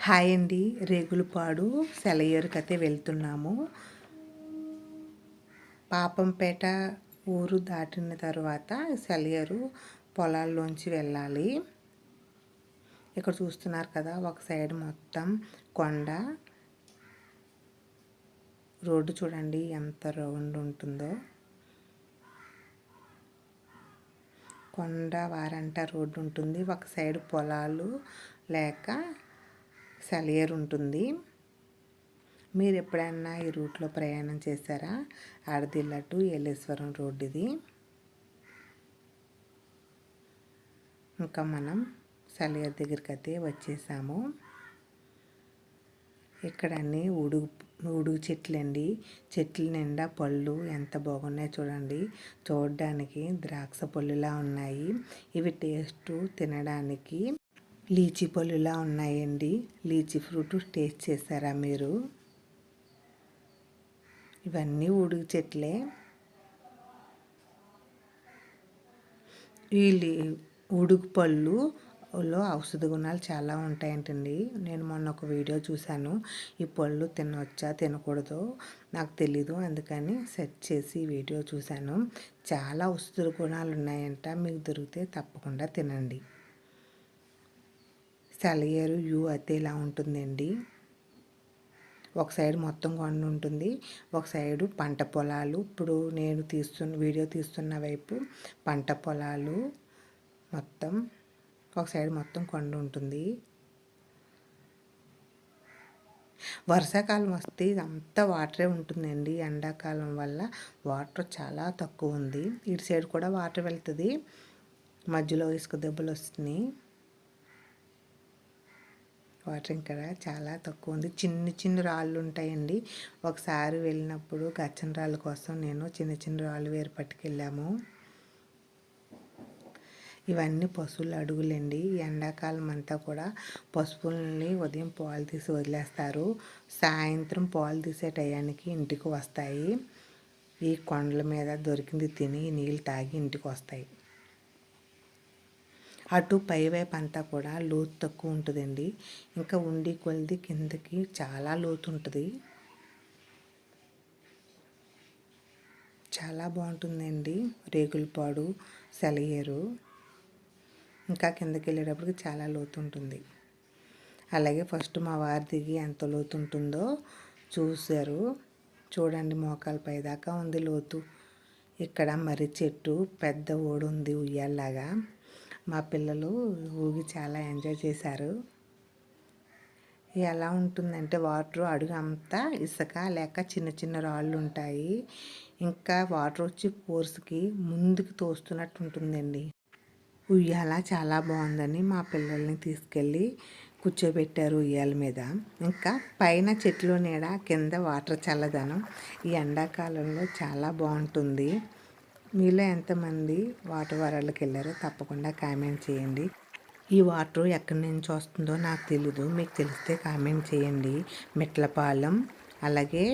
Hi అండి. రేగులపాడు సెలయేరుకైతే వెళ్తున్నాము. పాపంపేట ఊరు దాటిన తర్వాత సెలయేరు పొలాల్లోంచి వెళ్ళాలి. ఇక్కడ చూస్తున్నారు కదా ఒక సైడ్ మొత్తం కొండ. రోడ్డు చూడండి ఎంత రౌండ్ ఉంటుందో. కొండ వారంట రోడ్డు ఉంటుంది. ఒక సైడ్ పొలాలు లేక సలియర్ ఉంటుంది. మీరు ఎప్పుడైనా ఈ రూట్లో ప్రయాణం చేశారా? ఆడదిల్ల టు ఏలేశ్వరం రోడ్ ఇది. ఇంకా మనం సెలయేరు దగ్గరికి అయితే వచ్చేసాము. ఇక్కడ అన్నీ ఉడుగు ఉడుగు చెట్లు అండి చెట్ల నిండా పళ్ళు ఎంత బాగున్నాయి చూడండి. చూడడానికి ద్రాక్ష పళ్ళులా ఉన్నాయి. ఇవి టేస్ట్ తినడానికి లీచీ పళ్ళులా ఉన్నాయండి. లీచీ ఫ్రూట్ టేస్ట్ చేశారా మీరు? ఇవన్నీ ఉడుగు చెట్లే. ఈ ఉడుగు పళ్ళు లో ఔషధ గుణాలు చాలా ఉంటాయంటండి. నేను మొన్న ఒక వీడియో చూశాను. ఈ పళ్ళు తినవచ్చా తినకూడదు నాకు తెలీదు. అందుకని సెర్చ్ చేసి వీడియో చూశాను. చాలా ఔషధ గుణాలు ఉన్నాయంట మీకు దొరికితే తప్పకుండా తినండి. సెలయేరు వ్యూ అయితే ఇలా ఉంటుందండి. ఒక సైడ్ మొత్తం కొండ ఉంటుంది. ఒక సైడు పంట పొలాలు. ఇప్పుడు నేను తీస్తున్న వీడియో తీస్తున్న వైపు పంట పొలాలు మొత్తం ఒక సైడ్ మొత్తం కొండ ఉంటుంది. వర్షాకాలం వస్తే ఇదంతా వాటరే ఉంటుందండి. ఎండాకాలం వల్ల వాటర్ చాలా తక్కువ ఉంది. ఇటు సైడ్ కూడా వాటర్ వెళ్తుంది. మధ్యలో ఇసుక దెబ్బలు వస్తున్నాయి. వాటర్ ఇక్కడ చాలా తక్కువ ఉంది. చిన్న చిన్న రాళ్ళు ఉంటాయండి. ఒకసారి వెళ్ళినప్పుడు గచ్చన రాళ్ళ కోసం నేను చిన్న చిన్న రాళ్ళు వేరు పట్టుకెళ్ళాము. ఇవన్నీ పశువుల అడుగులండి. ఎండాకాలం అంతా కూడా పశువుల్ని ఉదయం పాలు తీసి వదిలేస్తారు. సాయంత్రం పాలు తీసే టయానికి ఇంటికి వస్తాయి. ఈ కొండల మీద దొరికింది తిని నీళ్ళు తాగి ఇంటికి వస్తాయి. అటు పైవైపు అంతా కూడా లోతు తక్కువ ఉంటుందండి. ఇంకా ఉండి కొలిది కిందకి చాలా లోతు ఉంటుంది. చాలా బాగుంటుందండి. రేగులపాడు సెలయేరు. ఇంకా కిందకి వెళ్ళేటప్పటికి చాలా లోతు ఉంటుంది. అలాగే ఫస్ట్ మా వారి దిగి ఎంత లోతు ఉంటుందో చూశారు. చూడండి మోకాల పైదాకా ఉంది లోతు. ఇక్కడ మర్రి చెట్టు పెద్ద ఓడు ఉంది ఉయ్యాల్లాగా. మా పిల్లలు ఊగి చాలా ఎంజాయ్ చేశారు. ఎలా ఉంటుందంటే వాటర్ అడుగు అంతా ఇసుక లేక చిన్న చిన్న రాళ్ళు ఉంటాయి. ఇంకా వాటర్ వచ్చి పోర్స్కి ముందుకు తోస్తున్నట్టు ఉంటుందండి. ఉయ్యాల చాలా బాగుందని మా పిల్లల్ని తీసుకెళ్ళి కూర్చోబెట్టారు ఉయ్యాల మీద. ఇంకా పైన చెట్లు నీడ కింద వాటర్ చల్లదనం. ఈ ఎండాకాలంలో చాలా బాగుంటుంది. మీలో ఎంతమంది వాటర్ వరల్డ్కి వెళ్ళారో తప్పకుండా కామెంట్ చేయండి. ఈ వాటర్ ఎక్కడి నుంచి వస్తుందో నాకు తెలీదు. మీకు తెలిస్తే కామెంట్ చేయండి. మెట్లపాలెం అలాగే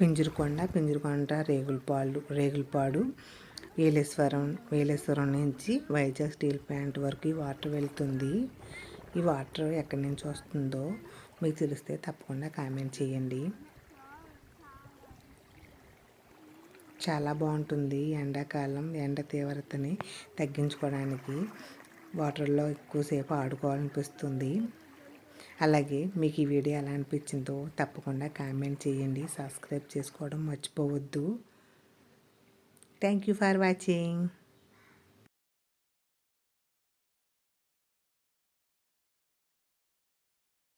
పింజురుకొండ పింజురుకొండ రేగులపాలు రేగులపాడు వేలేశ్వరం వేలేశ్వరం నుంచి వైజాగ్ స్టీల్ ప్లాంట్ వరకు ఈ వాటర్ వెళ్తుంది. ఈ వాటర్ ఎక్కడి నుంచి వస్తుందో మీకు తెలిస్తే తప్పకుండా కామెంట్ చేయండి. చాలా బాగుంటుంది ఎండాకాలం ఎండ తీవ్రతని తగ్గించుకోవడానికి. వాటర్లో ఎక్కువసేపు ఆడుకోవాలనిపిస్తుంది. అలాగే మీకు ఈ వీడియో ఎలా అనిపించిందో తప్పకుండా కామెంట్ చేయండి. సబ్స్క్రైబ్ చేసుకోవడం మర్చిపోవద్దు. Thank you for watching.